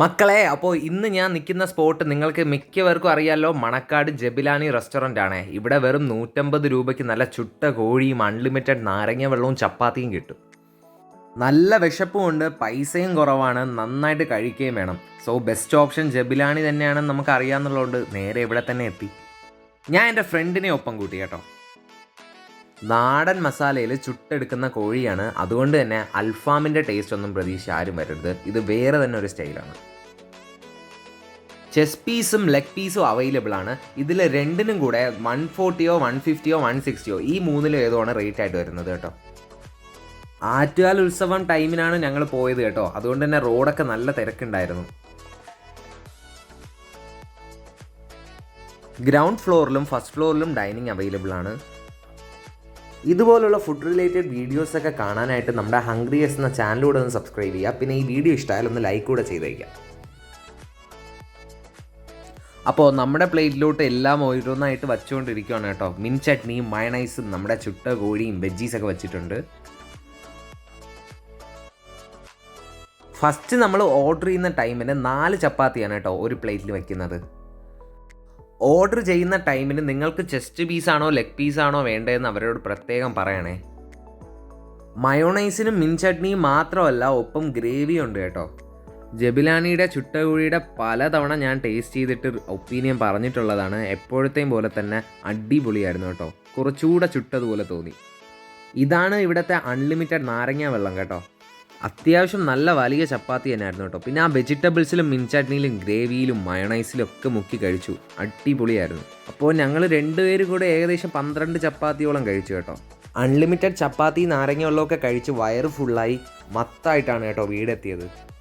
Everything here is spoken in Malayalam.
മക്കളെ അപ്പോൾ ഇന്ന് ഞാൻ നിൽക്കുന്ന സ്പോട്ട് നിങ്ങൾക്ക് മിക്കവർക്കും അറിയാലോ മണക്കാട് ജബിലാനി റെസ്റ്റോറന്റ് ആണ്. ഇവിടെ വെറും നൂറ്റമ്പത് രൂപയ്ക്ക് നല്ല ചുട്ട കോഴിയും അൺലിമിറ്റഡ് നാരങ്ങ വെള്ളവും ചപ്പാത്തിയും കിട്ടും. നല്ല വിശപ്പുമുണ്ട് പൈസയും കുറവാണ് നന്നായിട്ട് കഴിക്കുകയും വേണം. സോ ബെസ്റ്റ് ഓപ്ഷൻ ജബിലാണി തന്നെയാണെന്ന് നമുക്ക് അറിയാമെന്നുള്ളതുകൊണ്ട് നേരെ ഇവിടെ തന്നെ എത്തി. ഞാൻ എന്റെ ഫ്രണ്ടിനെ ഒപ്പം കൂട്ടി കേട്ടോ. നാടൻ മസാലയിൽ ചുട്ടെടുക്കുന്ന കോഴിയാണ്. അതുകൊണ്ട് തന്നെ അൽഫാമിന്റെ ടേസ്റ്റ് ഒന്നും പ്രതീക്ഷ ആരും വരരുത്. ഇത് വേറെ തന്നെ ഒരു സ്റ്റൈലാണ് ചെസ് പീസും ലെഗ് പീസും അവൈലബിൾ ആണ്. ഇതിൽ രണ്ടിനും കൂടെ വൺ ഫോർട്ടിയോ വൺ ഫിഫ്റ്റിയോ വൺ സിക്സ്റ്റിയോ ഈ മൂന്നിലും ഏതോ ആണ് റേറ്റ് ആയിട്ട് വരുന്നത് കേട്ടോ. ആറ്റുകാൽ ഉത്സവം ടൈമിനാണ് ഞങ്ങൾ പോയത് കേട്ടോ. അതുകൊണ്ട് തന്നെ റോഡൊക്കെ നല്ല തിരക്കുണ്ടായിരുന്നു. ഗ്രൗണ്ട് ഫ്ലോറിലും ഫസ്റ്റ് ഫ്ലോറിലും ഡൈനിങ് അവൈലബിൾ ആണ്. ഇതുപോലുള്ള ഫുഡ് റിലേറ്റഡ് വീഡിയോസ് ഒക്കെ കാണാനായിട്ട് നമ്മുടെ ഹംഗ്രിയസ് എന്ന ചാനലിലൂടെ ഒന്ന് സബ്സ്ക്രൈബ് ചെയ്യുക. പിന്നെ ഈ വീഡിയോ ഇഷ്ടമായാലും ഒന്ന് ലൈക്ക് കൂടെ ചെയ്തേക്കാം അപ്പോൾ നമ്മുടെ പ്ലേറ്റിലോട്ട് എല്ലാം ഓരോന്നായിട്ട് വച്ചുകൊണ്ടിരിക്കുകയാണ് കേട്ടോ. മിൻ ചട്നിയും മയണൈസും നമ്മുടെ ചുട്ട കോഴിയും വെജീസൊക്കെ വെച്ചിട്ടുണ്ട്. ഫസ്റ്റ് നമ്മൾ ഓർഡർ ചെയ്യുന്ന ടൈമിന് നാല് ചപ്പാത്തിയാണ് കേട്ടോ ഒരു പ്ലേറ്റിൽ വെക്കുന്നത്. ഓർഡർ ചെയ്യുന്ന ടൈമിന് നിങ്ങൾക്ക് ചെസ്റ്റ് പീസാണോ ലെഗ് പീസാണോ വേണ്ടതെന്ന് അവരോട് പ്രത്യേകം പറയണേ. മയോണൈസിനും മിൻ ചട്നിയും മാത്രമല്ല ഒപ്പം ഗ്രേവി ഉണ്ട് കേട്ടോ. ജബിലാനിയുടെ ചുട്ടകുഴിയുടെ പലതവണ ഞാൻ ടേസ്റ്റ് ചെയ്തിട്ട് ഒപ്പീനിയൻ പറഞ്ഞിട്ടുള്ളതാണ്. എപ്പോഴത്തെയും പോലെ തന്നെ അടിപൊളിയായിരുന്നു കേട്ടോ. കുറച്ചുകൂടെ ചുട്ടതുപോലെ തോന്നി. ഇതാണ് ഇവിടുത്തെ അൺലിമിറ്റഡ് നാരങ്ങ വെള്ളം കേട്ടോ. അത്യാവശ്യം നല്ല വലിയ ചപ്പാത്തി തന്നെയായിരുന്നു കേട്ടോ. പിന്നെ ആ വെജിറ്റബിൾസിലും മിൻ ചട്നിയിലും ഗ്രേവിയിലും മയണൈസിലും ഒക്കെ മുക്കി കഴിച്ചു. അടിപൊളിയായിരുന്നു. അപ്പോൾ ഞങ്ങൾ രണ്ടുപേരും കൂടെ ഏകദേശം പന്ത്രണ്ട് ചപ്പാത്തിയോളം കഴിച്ചു കേട്ടോ. അൺലിമിറ്റഡ് ചപ്പാത്തി നാരങ്ങ വെള്ളമൊക്കെ കഴിച്ച് വയറ് ഫുള്ളായി മത്തായിട്ടാണ് കേട്ടോ വീടെത്തിയത്.